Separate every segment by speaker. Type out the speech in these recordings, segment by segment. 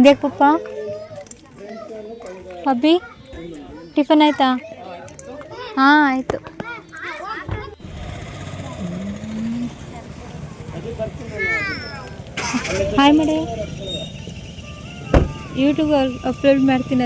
Speaker 1: देख पप्पा अभी टिफन आयता हाँ आयो हाय मेडे यूट्यूब अपलोड मातीन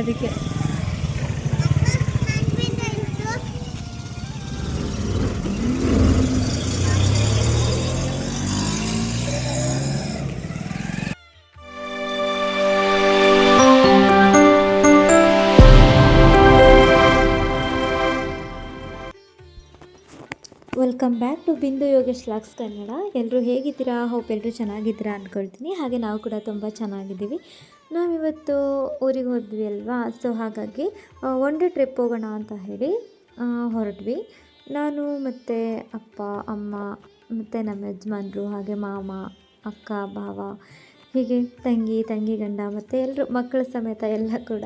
Speaker 1: ಟು ಬಿಂದು ಯೋಗೇಶ್ ಲಾಕ್ಸ್ ಕನ್ನಡ. ಎಲ್ಲರೂ ಹೇಗಿದ್ದೀರಾ? ಹೋಪ್ ಎಲ್ಲರೂ ಚೆನ್ನಾಗಿದ್ದೀರಾ ಅಂದ್ಕೊಳ್ತೀನಿ ಹಾಗೆ ನಾವು ಕೂಡ ತುಂಬ ಚೆನ್ನಾಗಿದ್ದೀವಿ. ನಾವಿವತ್ತು ಊರಿಗೆ ಹೋದ್ವಿ ಅಲ್ವಾ? ಸೊ ಹಾಗಾಗಿ ಒನ್ ಡೇ ಟ್ರಿಪ್ ಹೋಗೋಣ ಅಂತ ಹೇಳಿ ಹೊರಟ್ವಿ. ನಾನು ಮತ್ತು ಅಪ್ಪ, ಅಮ್ಮ, ಮತ್ತು ನಮ್ಮ ಯಜಮಾನ್ರು, ಹಾಗೆ ಮಾಮ, ಅಕ್ಕ, ಭಾವ, ಹೀಗೆ ತಂಗಿ ತಂಗಿ ಗಂಡ, ಮತ್ತು ಎಲ್ಲರೂ ಮಕ್ಕಳ ಸಮೇತ ಎಲ್ಲ ಕೂಡ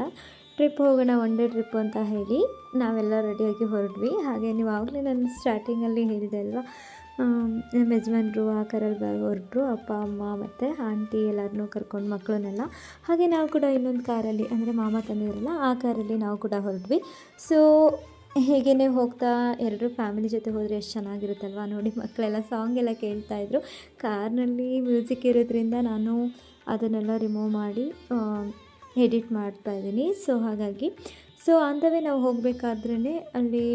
Speaker 1: ಟ್ರಿಪ್ ಹೋಗೋಣ ಒನ್ ಡೇ ಟ್ರಿಪ್ ಅಂತ ಹೇಳಿ ನಾವೆಲ್ಲ ರೆಡಿಯಾಗಿ ಹೊರಟ್ವಿ. ಹಾಗೆ ನೀವು ಆಗಲೇ ನಾನು ಸ್ಟಾರ್ಟಿಂಗಲ್ಲಿ ಹೇಳಿದೆ ಅಲ್ವಾ? ನಮ್ಮ ಯಜಮಾನ್ರು ಆ ಕಾರಲ್ಲಿ ಹೊರಟ್ರು. ಅಪ್ಪ, ಅಮ್ಮ ಮತ್ತು ಆಂಟಿ ಎಲ್ಲರನ್ನೂ ಕರ್ಕೊಂಡು ಮಕ್ಕಳನ್ನೆಲ್ಲ ಹಾಗೆ ನಾವು ಕೂಡ ಇನ್ನೊಂದು ಕಾರಲ್ಲಿ ಅಂದರೆ ಮಾಮ ತಂದಿರಲ್ಲ ಆ ಕಾರಲ್ಲಿ ನಾವು ಕೂಡ ಹೊರಟ್ವಿ. ಸೊ ಹೀಗೇ ಹೋಗ್ತಾ ಎಲ್ಲರೂ ಫ್ಯಾಮಿಲಿ ಜೊತೆ ಹೋದರೆ ಎಷ್ಟು ಚೆನ್ನಾಗಿರುತ್ತಲ್ವ? ನೋಡಿ ಮಕ್ಕಳೆಲ್ಲ ಸಾಂಗ್ ಎಲ್ಲ ಕೇಳ್ತಾಯಿದ್ರು ಕಾರ್ನಲ್ಲಿ ಮ್ಯೂಸಿಕ್ ಇರೋದ್ರಿಂದ ನಾನು ಅದನ್ನೆಲ್ಲ ರಿಮೂವ್ ಮಾಡಿ ಎಡಿಟ್ ಮಾಡ್ತಾ ಇದ್ದೀನಿ. ಸೊ ಹಾಗಾಗಿ ಸೊ ಅಂದವೇ ನಾವು ಹೋಗಬೇಕಾದ್ರೇ ಅಲ್ಲಿ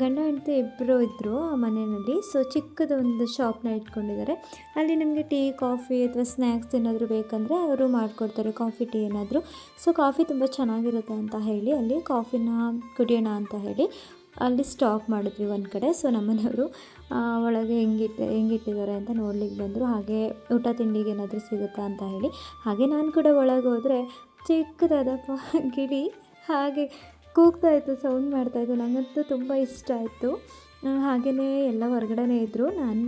Speaker 1: ಗಂಡ ಹೆಂಡತಿ ಇಬ್ಬರು ಇದ್ದರು ಆ ಮನೆಯಲ್ಲಿ. ಸೊ ಚಿಕ್ಕದೊಂದು ಶಾಪ್ನ ಇಟ್ಕೊಂಡಿದ್ದಾರೆ. ಅಲ್ಲಿ ನಮಗೆ ಟೀ, ಕಾಫಿ ಅಥವಾ ಸ್ನ್ಯಾಕ್ಸ್ ಏನಾದರೂ ಬೇಕಂದರೆ ಅವರು ಮಾಡಿಕೊಡ್ತಾರೆ. ಕಾಫಿ, ಟೀ ಏನಾದರೂ. ಸೊ ಕಾಫಿ ತುಂಬ ಚೆನ್ನಾಗಿರುತ್ತೆ ಅಂತ ಹೇಳಿ, ಅಲ್ಲಿ ಕಾಫಿನ ಕುಡಿಯೋಣ ಅಂತ ಹೇಳಿ ಅಲ್ಲಿ ಸ್ಟಾಪ್ ಮಾಡಿದ್ವಿ ಒಂದು ಕಡೆ. ಸೊ ನಮ್ಮನೆಯವರು ಒಳಗೆ ಹೆಂಗಿಟ್ಟು, ಹೆಂಗಿಟ್ಟಿದ್ದಾರೆ ಅಂತ ನೋಡ್ಲಿಕ್ಕೆ ಬಂದರು. ಹಾಗೆ ಊಟ ತಿಂಡಿಗೆ ಏನಾದರೂ ಸಿಗುತ್ತಾ ಅಂತ ಹೇಳಿ. ಹಾಗೆ ನಾನು ಕೂಡ ಒಳಗೆ ಹೋದರೆ ಚಿಕ್ಕದಾದಪ್ಪ ಗಿಳಿ ಹಾಗೆ ಕೂಗ್ತಾ ಇತ್ತು ಸೌಂಡ್ ಮಾಡ್ತಾಯಿತ್ತು ನನಗಂತೂ ತುಂಬ ಇಷ್ಟ ಆಯಿತು. ಹಾಗೆಯೇ ಎಲ್ಲ ಹೊರಗಡೆನೇ ಇದ್ದರು ನಾನು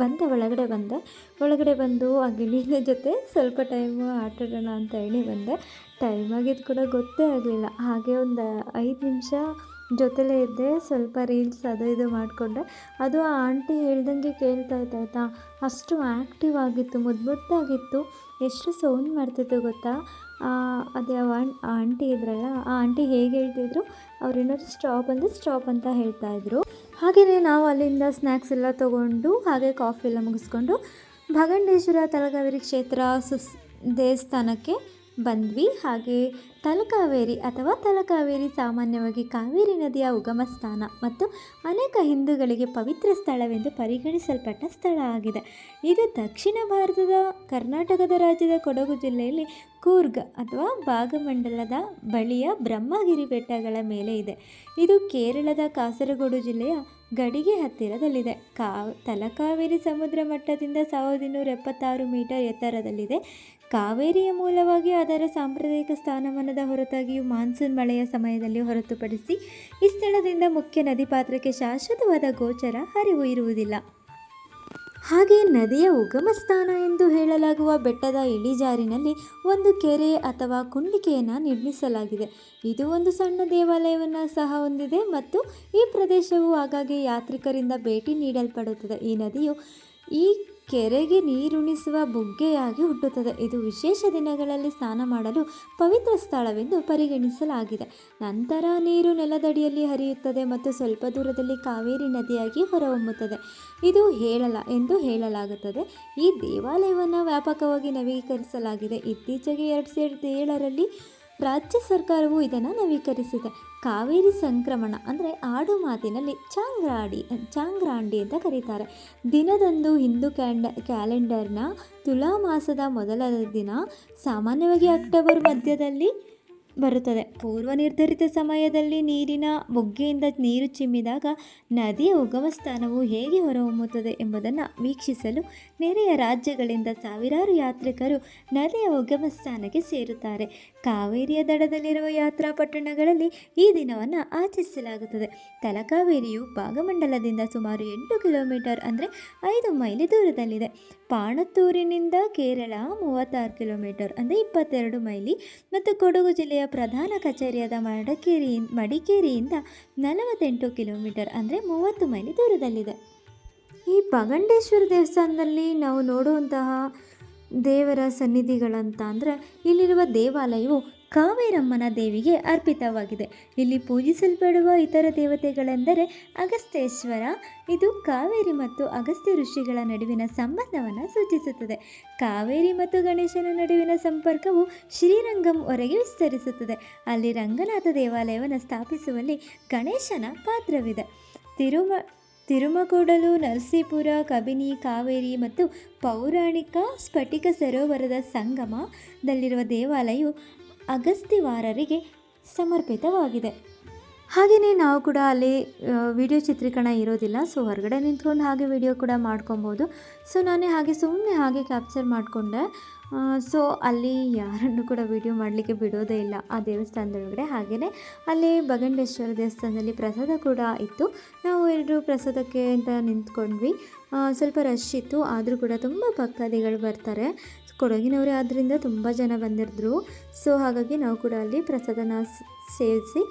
Speaker 1: ಬಂದೆ, ಒಳಗಡೆ ಬಂದೆ. ಒಳಗಡೆ ಬಂದು ಆ ಗಿಳಿನ ಜೊತೆ ಸ್ವಲ್ಪ ಟೈಮು ಆಟಾಡೋಣ ಅಂತ ಹೇಳಿ ಬಂದೆ. ಟೈಮ್ ಆಗಿದ್ದು ಕೂಡ ಗೊತ್ತೇ ಆಗಲಿಲ್ಲ. ಹಾಗೆ ಒಂದು ಐದು ನಿಮಿಷ ಜೊತೆಲೇ ಇದ್ದೆ, ಸ್ವಲ್ಪ ರೀಲ್ಸ್ ಅದು ಇದು ಮಾಡಿಕೊಂಡೆ. ಅದು ಆ ಆಂಟಿ ಹೇಳ್ದಂಗೆ ಕೇಳ್ತಾ ಇತ್ತು ಅಷ್ಟು ಆ್ಯಕ್ಟಿವ್ ಆಗಿತ್ತು ಮುದ್ದು ಮುದ್ದಾಗಿತ್ತು. ಎಷ್ಟು ಸೌಂಡ್ ಮಾಡ್ತಿತ್ತು ಗೊತ್ತಾ? ಅದು ಯಾವ ಆ ಆಂಟಿ ಇದ್ರಲ್ಲ, ಆ ಆಂಟಿ ಹೇಗೆ ಹೇಳ್ತಿದ್ರು? ಅವ್ರು ಏನಾದ್ರು ಸ್ಟಾಪ್ ಅಂದರೆ ಸ್ಟಾಪ್ ಅಂತ ಹೇಳ್ತಾ ಇದ್ರು. ಹಾಗೆಯೇ ನಾವು ಅಲ್ಲಿಂದ ಸ್ನ್ಯಾಕ್ಸ್ ಎಲ್ಲ ತೊಗೊಂಡು, ಹಾಗೆ ಕಾಫಿ ಎಲ್ಲ ಮುಗಿಸ್ಕೊಂಡು ಭಗಂಡೇಶ್ವರ ತಲಕಾವೇರಿ ಕ್ಷೇತ್ರ ಸುಸ್ ದೇವಸ್ಥಾನಕ್ಕೆ ಬಂದ್ವಿ. ಹಾಗೆ ತಲಕಾವೇರಿ ಅಥವಾ ತಲಕಾವೇರಿ ಸಾಮಾನ್ಯವಾಗಿ ಕಾವೇರಿ ನದಿಯ ಉಗಮ ಸ್ಥಾನ ಮತ್ತು ಅನೇಕ ಹಿಂದೂಗಳಿಗೆ ಪವಿತ್ರ ಸ್ಥಳವೆಂದು ಪರಿಗಣಿಸಲ್ಪಟ್ಟ ಸ್ಥಳ ಆಗಿದೆ. ಇದು ದಕ್ಷಿಣ ಭಾರತದ ಕರ್ನಾಟಕದ ರಾಜ್ಯದ ಕೊಡಗು ಜಿಲ್ಲೆಯಲ್ಲಿ ಕೂರ್ಗ್ ಅಥವಾ ಭಾಗಮಂಡಲದ ಬಳಿಯ ಬ್ರಹ್ಮಗಿರಿ ಬೆಟ್ಟಗಳ ಮೇಲೆ ಇದೆ. ಇದು ಕೇರಳದ ಕಾಸರಗೋಡು ಜಿಲ್ಲೆಯ ಗಡಿಗೆ ಹತ್ತಿರದಲ್ಲಿದೆ. ಕಾ ತಲಕಾವೇರಿ ಸಮುದ್ರ ಮಟ್ಟದಿಂದ ಸಾವಿರದ ಇನ್ನೂರ ಎಪ್ಪತ್ತಾರು ಮೀಟರ್ ಎತ್ತರದಲ್ಲಿದೆ. ಕಾವೇರಿಯ ಮೂಲವಾಗಿ ಅದರ ಸಾಂಪ್ರದಾಯಿಕ ಸ್ಥಾನಮಾನದ ಹೊರತಾಗಿಯೂ ಮಾನ್ಸೂನ್ ಮಳೆಯ ಸಮಯದಲ್ಲಿ ಹೊರತುಪಡಿಸಿ ಈ ಸ್ಥಳದಿಂದ ಮುಖ್ಯ ನದಿ ಪಾತ್ರಕ್ಕೆ ಶಾಶ್ವತವಾದ ಗೋಚರ ಹರಿವು ಇರುವುದಿಲ್ಲ. ಹಾಗೆ ನದಿಯ ಉಗಮ ಸ್ಥಾನ ಎಂದು ಹೇಳಲಾಗುವ ಬೆಟ್ಟದ ಇಳಿಜಾರಿನಲ್ಲಿ ಒಂದು ಕೆರೆ ಅಥವಾ ಕುಂಡಿಕೆಯನ್ನು ನಿರ್ಮಿಸಲಾಗಿದೆ. ಇದು ಒಂದು ಸಣ್ಣ ದೇವಾಲಯವನ್ನು ಸಹ ಹೊಂದಿದೆ ಮತ್ತು ಈ ಪ್ರದೇಶವು ಆಗಾಗ್ಗೆ ಯಾತ್ರಿಕರಿಂದ ಭೇಟಿ ನೀಡಲ್ಪಡುತ್ತದೆ. ಈ ನದಿಯು ಈ ಕೆರೆಗೆ ನೀರುಣಿಸುವ ಬುಗ್ಗೆಯಾಗಿ ಹುಟ್ಟುತ್ತದೆ. ಇದು ವಿಶೇಷ ದಿನಗಳಲ್ಲಿ ಸ್ನಾನ ಮಾಡಲು ಪವಿತ್ರ ಸ್ಥಳವೆಂದು ಪರಿಗಣಿಸಲಾಗಿದೆ. ನಂತರ ನೀರು ನೆಲದಡಿಯಲ್ಲಿ ಹರಿಯುತ್ತದೆ ಮತ್ತು ಸ್ವಲ್ಪ ದೂರದಲ್ಲಿ ಕಾವೇರಿ ನದಿಯಾಗಿ ಹೊರಹೊಮ್ಮುತ್ತದೆ. ಇದು ಹೇಳಲ ಎಂದು ಹೇಳಲಾಗುತ್ತದೆ. ಈ ದೇವಾಲಯವನ್ನು ವ್ಯಾಪಕವಾಗಿ ನವೀಕರಿಸಲಾಗಿದೆ. ಇತ್ತೀಚೆಗೆ ಎರಡು ಸಾವಿರದ ಏಳರಲ್ಲಿ ರಾಜ್ಯ ಸರ್ಕಾರವು ಇದನ್ನು ನವೀಕರಿಸಿದೆ. ಕಾವೇರಿ ಸಂಕ್ರಮಣ ಅಂದರೆ ಆಡು ಮಾತಿನಲ್ಲಿ ಚಾಂಗ್ರಾಡಿ, ಚಾಂಗ್ರಾಂಡಿ ಅಂತ ಕರೀತಾರೆ. ದಿನದಂದು ಹಿಂದೂ ಕ್ಯಾಂಡ ಕ್ಯಾಲೆಂಡರ್ನ ತುಲಾ ಮಾಸದ ಮೊದಲ ದಿನ ಸಾಮಾನ್ಯವಾಗಿ ಅಕ್ಟೋಬರ್ ಮಧ್ಯದಲ್ಲಿ ಬರುತ್ತದೆ. ಪೂರ್ವ ನಿರ್ಧರಿತ ಸಮಯದಲ್ಲಿ ನೀರಿನ ಬೊಗ್ಗೆಯಿಂದ ನೀರು ಚಿಮ್ಮಿದಾಗ ನದಿಯ ಉಗಮ ಸ್ಥಾನವು ಹೇಗೆ ಹೊರಹೊಮ್ಮುತ್ತದೆ ಎಂಬುದನ್ನು ವೀಕ್ಷಿಸಲು ನೆರೆಯ ರಾಜ್ಯಗಳಿಂದ ಸಾವಿರಾರು ಯಾತ್ರಿಕರು ನದಿಯ ಉಗಮ ಸ್ಥಾನಕ್ಕೆ ಸೇರುತ್ತಾರೆ. ಕಾವೇರಿಯ ದಡದಲ್ಲಿರುವ ಯಾತ್ರಾ ಪಟ್ಟಣಗಳಲ್ಲಿ ಈ ದಿನವನ್ನು ಆಚರಿಸಲಾಗುತ್ತದೆ. ತಲಕಾವೇರಿಯು ಭಾಗಮಂಡಲದಿಂದ ಸುಮಾರು ಎಂಟು ಕಿಲೋಮೀಟರ್ ಅಂದರೆ ಐದು ಮೈಲಿ ದೂರದಲ್ಲಿದೆ. ಪಾಣತ್ತೂರಿನಿಂದ ಕೇರಳ ಮೂವತ್ತಾರು ಕಿಲೋಮೀಟರ್ ಅಂದರೆ ಇಪ್ಪತ್ತೆರಡು ಮೈಲಿ ಮತ್ತು ಕೊಡಗು ಜಿಲ್ಲೆಯ ಪ್ರಧಾನ ಕಚೇರಿಯಾದ ಮಡಿಕೇರಿ, ಮಡಿಕೇರಿಯಿಂದ ನಲವತ್ತೆಂಟು ಕಿಲೋಮೀಟರ್ ಅಂದರೆ ಮೂವತ್ತು ಮೈಲಿ ದೂರದಲ್ಲಿದೆ. ಈ ಬಗಂಡೇಶ್ವರ ದೇವಸ್ಥಾನದಲ್ಲಿ ನಾವು ನೋಡುವಂತಹ ದೇವರ ಸನ್ನಿಧಿಗಳಂತ ಅಂದರೆ ಇಲ್ಲಿರುವ ದೇವಾಲಯವು ಕಾವೇರಮ್ಮನ ದೇವಿಗೆ ಅರ್ಪಿತವಾಗಿದೆ. ಇಲ್ಲಿ ಪೂಜಿಸಲ್ಪಡುವ ಇತರ ದೇವತೆಗಳೆಂದರೆ ಅಗಸ್ತ್ಯೇಶ್ವರ. ಇದು ಕಾವೇರಿ ಮತ್ತು ಅಗಸ್ತ್ಯ ಋಷಿಗಳ ನಡುವಿನ ಸಂಬಂಧವನ್ನು ಸೂಚಿಸುತ್ತದೆ. ಕಾವೇರಿ ಮತ್ತು ಗಣೇಶನ ನಡುವಿನ ಸಂಪರ್ಕವು ಶ್ರೀರಂಗಂ ವರೆಗೆ ವಿಸ್ತರಿಸುತ್ತದೆ. ಅಲ್ಲಿ ರಂಗನಾಥ ದೇವಾಲಯವನ್ನು ಸ್ಥಾಪಿಸುವಲ್ಲಿ ಗಣೇಶನ ಪಾತ್ರವಿದೆ. ತಿರುಮ ತಿರುಮಕೂಡಲು, ನರಸೀಪುರ, ಕಬಿನಿ, ಕಾವೇರಿ ಮತ್ತು ಪೌರಾಣಿಕ ಸ್ಫಟಿಕ ಸರೋವರದ ಸಂಗಮದಲ್ಲಿರುವ ದೇವಾಲಯವು ಅಗಸ್ತಿವಾರರಿಗೆ ಸಮರ್ಪಿತವಾಗಿದೆ. ಹಾಗೆಯೇ ನಾವು ಕೂಡ ಅಲ್ಲಿ ವಿಡಿಯೋ ಚಿತ್ರೀಕರಣ ಇರೋದಿಲ್ಲ, ಸೊ ಹೊರಗಡೆ ನಿಂತ್ಕೊಂಡು ಹಾಗೆ ವಿಡಿಯೋ ಕೂಡ ಮಾಡ್ಕೊಬೋದು. ಸೊ ನಾನೇ ಹಾಗೆ ಸುಮ್ಮನೆ ಹಾಗೆ ಕ್ಯಾಪ್ಚರ್ ಮಾಡಿಕೊಂಡೆ. ಸೊ ಅಲ್ಲಿ ಯಾರನ್ನು ಕೂಡ ವಿಡಿಯೋ ಮಾಡಲಿಕ್ಕೆ ಬಿಡೋದೇ ಇಲ್ಲ. ಆ ದೇವಸ್ಥಾನದೊಳಗಡೆ ಹಾಗೆಯೇ ಅಲ್ಲಿ ಬಗಂಡೇಶ್ವರ ದೇವಸ್ಥಾನದಲ್ಲಿ ಪ್ರಸಾದ ಕೂಡ ಇತ್ತು. ನಾವು ಎರಡು ಪ್ರಸಾದಕ್ಕೆ ಅಂತ ನಿಂತ್ಕೊಂಡ್ವಿ. ಸ್ವಲ್ಪ ರಶ್ ಇತ್ತು. ಆದರೂ ಕೂಡ ತುಂಬ ಭಕ್ತಾದಿಗಳು ಬರ್ತಾರೆ. ಕೊಡಗಿನವರೇ ಆದ್ದರಿಂದ ತುಂಬ ಜನ ಬಂದಿದ್ರು ಸೊ ಹಾಗಾಗಿ ನಾವು ಕೂಡ ಅಲ್ಲಿ ಪ್ರಸಾದನ ಸೇವಿಸಿ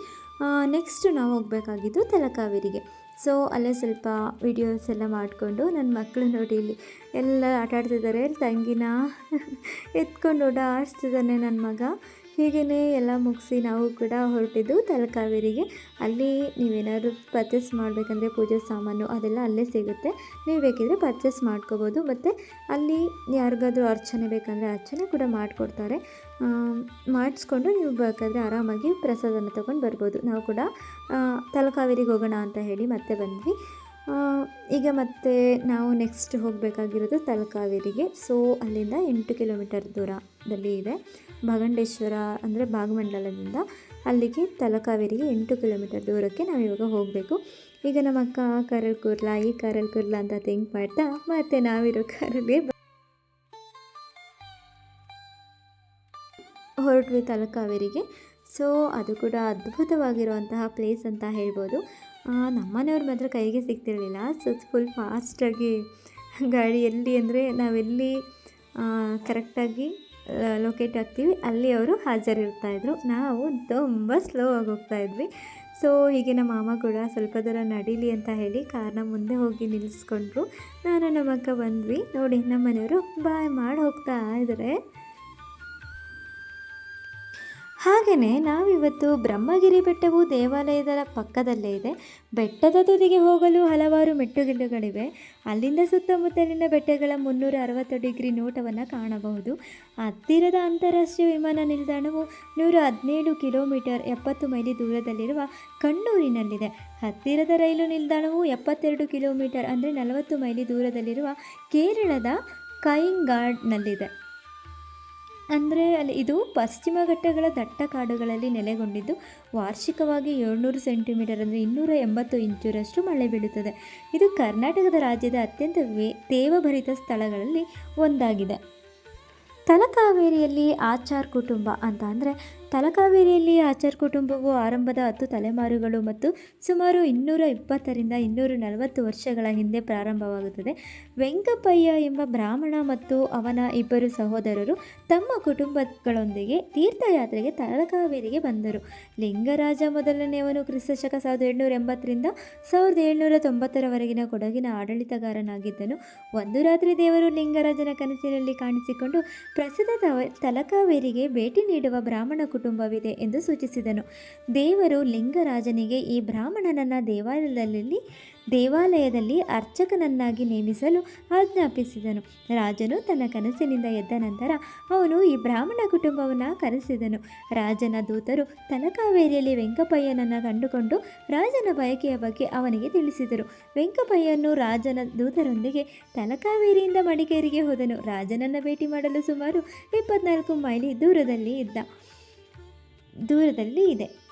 Speaker 1: ನೆಕ್ಸ್ಟ್ ನಾವು ಹೋಗಬೇಕಾಗಿದ್ದು ತಲಕಾವೇರಿಗೆ. ಸೊ ಅಲ್ಲೇ ಸ್ವಲ್ಪ ವಿಡಿಯೋಸ್ ಎಲ್ಲ ಮಾಡಿಕೊಂಡು ನನ್ನ ಮಕ್ಕಳು ನೋಡಿ ಇಲ್ಲಿ ಎಲ್ಲ ಆಟ ಆಡ್ತಿದ್ದಾರೆ ತಂಗಿನ ಎತ್ಕೊಂಡು ಓಡಾಡಿಸ್ತಿದ್ದಾನೆ ನನ್ನ ಮಗ. ಹೀಗೇ ಎಲ್ಲ ಮುಗಿಸಿ ನಾವು ಕೂಡ ಹೊರಟಿದ್ದು ತಲಕಾವೇರಿಗೆ. ಅಲ್ಲಿ ನೀವೇನಾದ್ರು ಪರ್ಚೇಸ್ ಮಾಡಬೇಕಂದ್ರೆ ಪೂಜೆ ಸಾಮಾನು ಅದೆಲ್ಲ ಅಲ್ಲೇ ಸಿಗುತ್ತೆ. ನೀವು ಬೇಕಿದ್ರೆ ಪರ್ಚೇಸ್ ಮಾಡ್ಕೋಬೋದು. ಮತ್ತು ಅಲ್ಲಿ ಯಾರಿಗಾದರೂ ಅರ್ಚನೆ ಬೇಕಂದರೆ ಅರ್ಚನೆ ಕೂಡ ಮಾಡಿಕೊಡ್ತಾರೆ. ಮಾಡಿಸ್ಕೊಂಡು ನೀವು ಬೇಕಾದರೆ ಆರಾಮಾಗಿ ಪ್ರಸಾದನ ತೊಗೊಂಡು ಬರ್ಬೋದು. ನಾವು ಕೂಡ ತಲಕಾವೇರಿಗೆ ಹೋಗೋಣ ಅಂತ ಹೇಳಿ ಮತ್ತೆ ಬಂದ್ವಿ. ಈಗ ಮತ್ತೆ ನಾವು ನೆಕ್ಸ್ಟ್ ಹೋಗಬೇಕಾಗಿರೋದು ತಲಕಾವೇರಿಗೆ. ಸೊ ಅಲ್ಲಿಂದ ಎಂಟು ಕಿಲೋಮೀಟರ್ ದೂರದಲ್ಲಿ ಇದೆ. ಭಗಂಡೇಶ್ವರ ಅಂದರೆ ಭಾಗಮಂಡಲದಿಂದ ಅಲ್ಲಿಗೆ ತಲಕಾವೇರಿಗೆ ಎಂಟು ಕಿಲೋಮೀಟರ್ ದೂರಕ್ಕೆ ನಾವು ಇವಾಗ ಹೋಗಬೇಕು. ಈಗ ನಮ್ಮ ಅಕ್ಕ ಕೂರ್ಲಾ ಈ ಕಾರಲ್ಲಿ ಕೂರ್ಲಾ ಅಂತ ಥಿಂಕ್ ಮಾಡ್ತಾ ಮತ್ತೆ ನಾವಿರೋ ಕಾರಲ್ಲಿ ಹೊರಟ್ವಿ ತಲಕಾವೇರಿಗೆ. ಸೊ ಅದು ಕೂಡ ಅದ್ಭುತವಾಗಿರುವಂತಹ ಪ್ಲೇಸ್ ಅಂತ ಹೇಳ್ಬೋದು. ನಮ್ಮನೆಯವ್ರ ಮಾತ್ರ ಕೈಗೆ ಸಿಗ್ತಿರಲಿಲ್ಲ. ಸೊ ಫುಲ್ ಫಾಸ್ಟಾಗಿ ಗಾಡಿ ಎಲ್ಲಿ ಅಂದರೆ ನಾವೆಲ್ಲಿ ಕರೆಕ್ಟಾಗಿ ಲೊಕೇಟ್ ಆಗ್ತೀವಿ, ಅಲ್ಲಿ ಅವರು ಹಾಜರಿರ್ತಾಯಿದ್ರು. ನಾವು ತುಂಬ ಸ್ಲೋ ಆಗಿ ಹೋಗ್ತಾಯಿದ್ವಿ ಸೊ ಹೀಗೆ ನಮ್ಮ ಮಾಮ ಕೂಡ ಸ್ವಲ್ಪ ದೂರ ನಡೀಲಿ ಅಂತ ಹೇಳಿ ಕಾರ್ನ ಮುಂದೆ ಹೋಗಿ ನಿಲ್ಲಿಸ್ಕೊಂಡ್ರು ನಾನು ನಮ್ಮ ಅಕ್ಕ ಬಂದ್ವಿ. ನೋಡಿ ನಮ್ಮ ಮನೆಯವರು ಬಾಯ್ ಮಾಡಿ ಹೋಗ್ತಾ ಇದ್ದಾರೆ ಹಾಗೆಯೇ ನಾವಿವತ್ತು ಬ್ರಹ್ಮಗಿರಿ ಬೆಟ್ಟವು ದೇವಾಲಯದ ಪಕ್ಕದಲ್ಲೇ ಇದೆ. ಬೆಟ್ಟದ ತುದಿಗೆ ಹೋಗಲು ಹಲವಾರು ಮೆಟ್ಟುಗಿಲ್ಲುಗಳಿವೆ. ಅಲ್ಲಿಂದ ಸುತ್ತಮುತ್ತಲಿನ ಬೆಟ್ಟಗಳ ಮುನ್ನೂರ ಅರವತ್ತು ಡಿಗ್ರಿ ನೋಟವನ್ನು ಕಾಣಬಹುದು. ಹತ್ತಿರದ ಅಂತಾರಾಷ್ಟ್ರೀಯ ವಿಮಾನ ನಿಲ್ದಾಣವು ನೂರ ಹದಿನೇಳು ಕಿಲೋಮೀಟರ್ ಎಪ್ಪತ್ತು ಮೈಲಿ ದೂರದಲ್ಲಿರುವ ಕಣ್ಣೂರಿನಲ್ಲಿದೆ. ಹತ್ತಿರದ ರೈಲು ನಿಲ್ದಾಣವು ಎಪ್ಪತ್ತೆರಡು ಕಿಲೋಮೀಟರ್ ಅಂದರೆ ನಲವತ್ತು ಮೈಲಿ ದೂರದಲ್ಲಿರುವ ಕೇರಳದ ಕೈಂಗಾಡ್ನಲ್ಲಿದೆ. ಅಂದರೆ ಅಲ್ಲಿ ಇದು ಪಶ್ಚಿಮ ಘಟ್ಟಗಳ ದಟ್ಟ ಕಾಡುಗಳಲ್ಲಿ ನೆಲೆಗೊಂಡಿದ್ದು ವಾರ್ಷಿಕವಾಗಿ ಏಳ್ನೂರು ಸೆಂಟಿಮೀಟರ್ ಅಂದರೆ ಇನ್ನೂರ ಎಂಬತ್ತು ಇಂಚುರಷ್ಟು ಮಳೆ ಬೀಳುತ್ತದೆ. ಇದು ಕರ್ನಾಟಕದ ರಾಜ್ಯದ ಅತ್ಯಂತ ವೇ, ತೇವಭರಿತ ಸ್ಥಳಗಳಲ್ಲಿ ಒಂದಾಗಿದೆ. ತಲಕಾವೇರಿಯಲ್ಲಿ ಆಚಾರ್ ಕುಟುಂಬ ಅಂತ ಅಂದರೆ ತಲಕಾವೇರಿಯಲ್ಲಿ ಆಚಾರ್ ಕುಟುಂಬವು ಆರಂಭದ ಹತ್ತು ತಲೆಮಾರುಗಳು ಮತ್ತು ಸುಮಾರು ಇನ್ನೂರ ಇಪ್ಪತ್ತರಿಂದ ಇನ್ನೂರ ನಲವತ್ತು ವರ್ಷಗಳ ಹಿಂದೆ ಪ್ರಾರಂಭವಾಗುತ್ತದೆ. ವೆಂಕಪ್ಪಯ್ಯ ಎಂಬ ಬ್ರಾಹ್ಮಣ ಮತ್ತು ಅವನ ಇಬ್ಬರು ಸಹೋದರರು ತಮ್ಮ ಕುಟುಂಬಗಳೊಂದಿಗೆ ತೀರ್ಥಯಾತ್ರೆಗೆ ತಲಕಾವೇರಿಗೆ ಬಂದರು. ಲಿಂಗರಾಜ ಮೊದಲನೆಯವನು ಕ್ರಿಸ್ತಶಕ ಸಾವಿರದ ಏಳ್ನೂರ ಎಂಬತ್ತರಿಂದ ಸಾವಿರದ ಏಳ್ನೂರ ತೊಂಬತ್ತರವರೆಗಿನ ಕೊಡಗಿನ ಆಡಳಿತಗಾರನಾಗಿದ್ದನು. ಒಂದು ರಾತ್ರಿ ದೇವರು ಲಿಂಗರಾಜನ ಕನಸಿನಲ್ಲಿ ಕಾಣಿಸಿಕೊಂಡು ಪ್ರಸಿದ್ಧ ತಲಕಾವೇರಿಗೆ ಭೇಟಿ ನೀಡುವ ಬ್ರಾಹ್ಮಣ ಕುಟುಂಬವಿದೆ ಎಂದು ಸೂಚಿಸಿದನು. ದೇವರು ಲಿಂಗರಾಜನಿಗೆ ಈ ಬ್ರಾಹ್ಮಣನನ್ನ ದೇವಾಲಯದಲ್ಲಿ ದೇವಾಲಯದಲ್ಲಿ ಅರ್ಚಕನನ್ನಾಗಿ ನೇಮಿಸಲು ಆಜ್ಞಾಪಿಸಿದನು. ರಾಜನು ತನ್ನ ಕನಸಿನಿಂದ ಎದ್ದ ನಂತರ ಅವನು ಈ ಬ್ರಾಹ್ಮಣ ಕುಟುಂಬವನ್ನು ಕರೆಸಿದನು. ರಾಜನ ದೂತರು ತಲಕಾವೇರಿಯಲ್ಲಿ ವೆಂಕಪ್ಪಯ್ಯನನ್ನು ಕಂಡುಕೊಂಡು ರಾಜನ ಬಯಕೆಯ ಬಗ್ಗೆ ಅವನಿಗೆ ತಿಳಿಸಿದರು. ವೆಂಕಪ್ಪಯ್ಯನು ರಾಜನ ದೂತರೊಂದಿಗೆ ತಲಕಾವೇರಿಯಿಂದ ಮಡಿಕೇರಿಗೆ ಹೋದನು. ರಾಜನನ್ನು ಭೇಟಿ ಮಾಡಲು ಸುಮಾರು ಇಪ್ಪತ್ನಾಲ್ಕು ಮೈಲಿ ದೂರದಲ್ಲಿ ಇದ್ದ. ದೂರದಲ್ಲಿ ಇದೆ.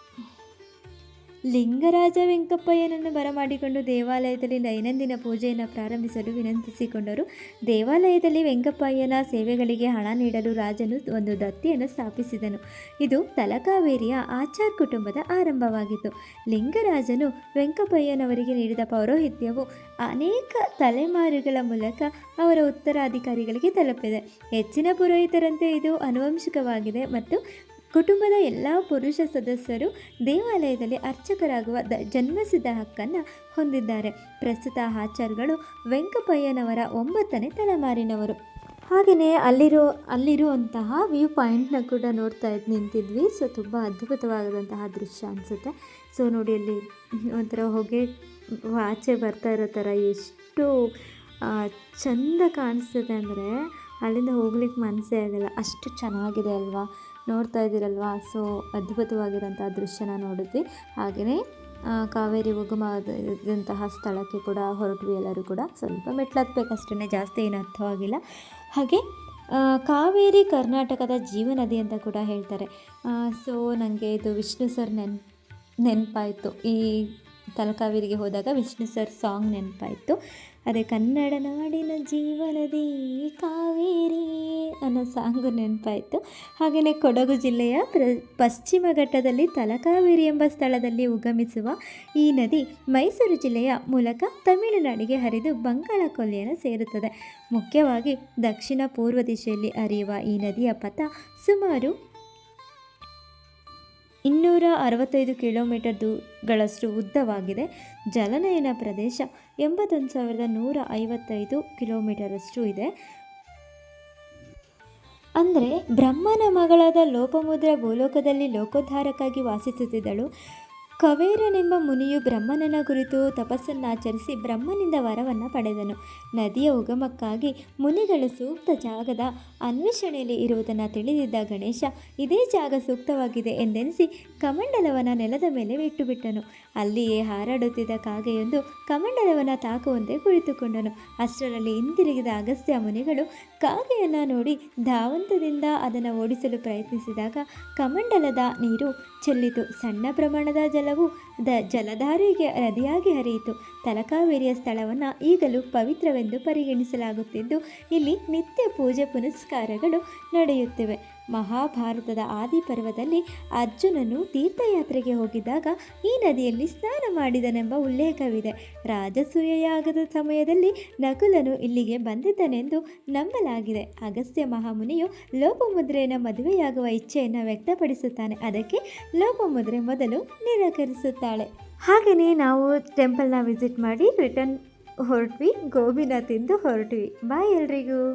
Speaker 1: ಲಿಂಗರಾಜ ವೆಂಕಪ್ಪಯ್ಯನನ್ನು ಬರಮಾಡಿಕೊಂಡು ದೇವಾಲಯದಲ್ಲಿ ದೈನಂದಿನ ಪೂಜೆಯನ್ನು ಪ್ರಾರಂಭಿಸಲು ವಿನಂತಿಸಿಕೊಂಡರು. ದೇವಾಲಯದಲ್ಲಿ ವೆಂಕಪ್ಪಯ್ಯನ ಸೇವೆಗಳಿಗೆ ಹಣ ನೀಡಲು ರಾಜನು ಒಂದು ದತ್ತಿಯನ್ನು ಸ್ಥಾಪಿಸಿದನು. ಇದು ತಲಕಾವೇರಿಯ ಆಚಾರ್ ಕುಟುಂಬದ ಆರಂಭವಾಗಿತ್ತು. ಲಿಂಗರಾಜನು ವೆಂಕಪ್ಪಯ್ಯನವರಿಗೆ ನೀಡಿದ ಪೌರೋಹಿತ್ಯವು ಅನೇಕ ತಲೆಮಾರುಗಳ ಮೂಲಕ ಅವರ ಉತ್ತರಾಧಿಕಾರಿಗಳಿಗೆ ತಲುಪಿದೆ. ಹೆಚ್ಚಿನ ಪುರೋಹಿತರಂತೆ ಇದು ಆನುವಂಶಿಕವಾಗಿದೆ ಮತ್ತು ಕುಟುಂಬದ ಎಲ್ಲ ಪುರುಷ ಸದಸ್ಯರು ದೇವಾಲಯದಲ್ಲಿ ಅರ್ಚಕರಾಗುವ ದ ಜನ್ಮಸಿದ್ಧ ಹಕ್ಕನ್ನು ಹೊಂದಿದ್ದಾರೆ. ಪ್ರಸ್ತುತ ಆಚಾರ್ಗಳು ವೆಂಕಪ್ಪಯ್ಯನವರ ಒಂಬತ್ತನೇ ತಲೆಮಾರಿನವರು. ಹಾಗೆಯೇ ಅಲ್ಲಿರೋ, ಅಲ್ಲಿರುವಂತಹ ವ್ಯೂ ಪಾಯಿಂಟ್ನ ಕೂಡ ನೋಡ್ತಾ ಇದ್ದು ನಿಂತಿದ್ವಿ. ಸೊ, ತುಂಬ ಅದ್ಭುತವಾದಂತಹ ದೃಶ್ಯ ಅನಿಸುತ್ತೆ. ಸೊ, ನೋಡಿ, ಅಲ್ಲಿ ಒಂಥರ ಹೊಗೆ ಆಚೆ ಬರ್ತಾ ಇರೋ ಥರ ಎಷ್ಟು ಚಂದ ಕಾಣಿಸ್ತದೆ ಅಂದರೆ ಅಲ್ಲಿಂದ ಹೋಗ್ಲಿಕ್ಕೆ ಮನಸ್ಸೇ ಆಗಲ್ಲ. ಅಷ್ಟು ಚೆನ್ನಾಗಿದೆ ಅಲ್ವಾ? ನೋಡ್ತಾ ಇದ್ದೀರಲ್ವಾ? ಸೊ ಅದ್ಭುತವಾಗಿರೋಂಥ ದೃಶ್ಯನ ನೋಡಿದ್ವಿ. ಹಾಗೆಯೇ ಕಾವೇರಿ ಉಗಮದಂತಹ ಸ್ಥಳಕ್ಕೆ ಕೂಡ ಹೊರಟ್ವಿ ಎಲ್ಲರೂ ಕೂಡ. ಸ್ವಲ್ಪ ಮೆಟ್ಲತ್ಬೇಕಷ್ಟೇ ಜಾಸ್ತಿ ಏನು ಅರ್ಥವಾಗಿಲ್ಲ. ಹಾಗೆ ಕಾವೇರಿ ಕರ್ನಾಟಕದ ಜೀವನದಿ ಅಂತ ಕೂಡ ಹೇಳ್ತಾರೆ. ಸೊ ನನಗೆ ಇದು ವಿಷ್ಣು ಸರ್ ನೆನ್, ನೆನಪಾಯಿತು. ಈ ತಲಕಾವೇರಿಗೆ ಹೋದಾಗ ವಿಷ್ಣು ಸರ್ ಸಾಂಗ್ ನೆನಪಾಯಿತು. ಅದೇ ಕನ್ನಡ ನಾಡಿನ ಜೀವನದಿ ಕಾವೇರಿ ಅನ್ನೋ ಸಾಂಗು ನೆನಪಾಯಿತು. ಹಾಗೆಯೇ ಕೊಡಗು ಜಿಲ್ಲೆಯ ಪ್ರ, ಪಶ್ಚಿಮ ಘಟ್ಟದಲ್ಲಿ ತಲಕಾವೇರಿ ಎಂಬ ಸ್ಥಳದಲ್ಲಿ ಉಗಮಿಸುವ ಈ ನದಿ ಮೈಸೂರು ಜಿಲ್ಲೆಯ ಮೂಲಕ ತಮಿಳುನಾಡಿಗೆ ಹರಿದು ಬಂಗಾಳ ಕೊಲ್ಲಿಯನ್ನು ಸೇರುತ್ತದೆ. ಮುಖ್ಯವಾಗಿ ದಕ್ಷಿಣ ಪೂರ್ವ ದಿಶೆಯಲ್ಲಿ ಹರಿಯುವ ಈ ನದಿಯ ಪಥ ಸುಮಾರು ಇನ್ನೂರ ಅರವತ್ತೈದು ಕಿಲೋಮೀಟರ್ ದೂಗಳಷ್ಟು ಉದ್ದವಾಗಿದೆ. ಜಲನಯನ ಪ್ರದೇಶ ಎಂಬತ್ತೊಂದು ಸಾವಿರದ ನೂರ ಐವತ್ತೈದು ಕಿಲೋಮೀಟರಷ್ಟು ಇದೆ. ಅಂದರೆ ಬ್ರಹ್ಮನ ಮಗಳಾದ ಲೋಪಮುದ್ರ ಭೂಲೋಕದಲ್ಲಿ ಲೋಕೋದ್ಧಾರಕ್ಕಾಗಿ ವಾಸಿಸುತ್ತಿದ್ದಳು. ಕವೇರನೆಂಬ ಮುನಿಯು ಬ್ರಹ್ಮನನ ಕುರಿತು ತಪಸ್ಸನ್ನಾಚರಿಸಿ ಬ್ರಹ್ಮನಿಂದ ವರವನ್ನು ಪಡೆದನು. ನದಿಯ ಉಗಮಕ್ಕಾಗಿ ಮುನಿಗಳು ಸೂಕ್ತ ಜಾಗದ ಅನ್ವೇಷಣೆಯಲ್ಲಿ ಇರುವುದನ್ನು ತಿಳಿದಿದ್ದ ಗಣೇಶ, ಇದೇ ಜಾಗ ಸೂಕ್ತವಾಗಿದೆ ಎಂದೆನಿಸಿ ಕಮಂಡಲವನ ನೆಲದ ಮೇಲೆ ಇಟ್ಟುಬಿಟ್ಟನು. ಅಲ್ಲಿಯೇ ಹಾರಾಡುತ್ತಿದ್ದ ಕಾಗೆಯೊಂದು ಕಮಂಡಲವನ ತಾಕುವಂತೆ ಕುಳಿತುಕೊಂಡನು. ಅಷ್ಟರಲ್ಲಿ ಹಿಂದಿರುಗಿದ ಅಗಸ್ತ್ಯ ಮುನಿಗಳು ಕಾಗೆಯನ್ನು ನೋಡಿ ಧಾವಂತದಿಂದ ಅದನ್ನು ಓಡಿಸಲು ಪ್ರಯತ್ನಿಸಿದಾಗ ಕಮಂಡಲದ ನೀರು ಚೆಲ್ಲಿತು. ಸಣ್ಣ ಪ್ರಮಾಣದ ಜಲವು ದ ಜಲಧಾರೆಗೆ ನದಿಯಾಗಿ ಹರಿಯಿತು. ತಲಕಾವೇರಿಯ ಸ್ಥಳವನ್ನು ಈಗಲೂ ಪವಿತ್ರವೆಂದು ಪರಿಗಣಿಸಲಾಗುತ್ತಿದ್ದು, ಇಲ್ಲಿ ನಿತ್ಯ ಪೂಜೆ ಪುನಸ್ಕಾರಗಳು ನಡೆಯುತ್ತಿವೆ. ಮಹಾಭಾರತದ ಆದಿ ಪರ್ವದಲ್ಲಿ ಅರ್ಜುನನು ತೀರ್ಥಯಾತ್ರೆಗೆ ಹೋಗಿದ್ದಾಗ ಈ ನದಿಯಲ್ಲಿ ಸ್ನಾನ ಮಾಡಿದನೆಂಬ ಉಲ್ಲೇಖವಿದೆ. ರಾಜಸೂಯ ಯಾಗದ ಸಮಯದಲ್ಲಿ ನಕುಲನು ಇಲ್ಲಿಗೆ ಬಂದಿದ್ದನೆಂದು ನಂಬಲಾಗಿದೆ. ಅಗಸ್ತ್ಯ ಮಹಾಮುನಿಯು ಲೋಪಮುದ್ರೆಯನ್ನು ಮದುವೆಯಾಗುವ ಇಚ್ಛೆಯನ್ನು ವ್ಯಕ್ತಪಡಿಸುತ್ತಾನೆ. ಅದಕ್ಕೆ ಲೋಪಮುದ್ರೆ ಮೊದಲು ನಿರಾಕರಿಸುತ್ತಾಳೆ. ಹಾಗೆಯೇ ನಾವು ಟೆಂಪಲ್ನ ವಿಸಿಟ್ ಮಾಡಿ ರಿಟರ್ನ್ ಹೊರಟ್ವಿ, ಗೋಬಿನ ತಿಂದು ಹೊರಟ್ವಿ. ಬಾಯ್ ಎಲ್ರಿಗೂ.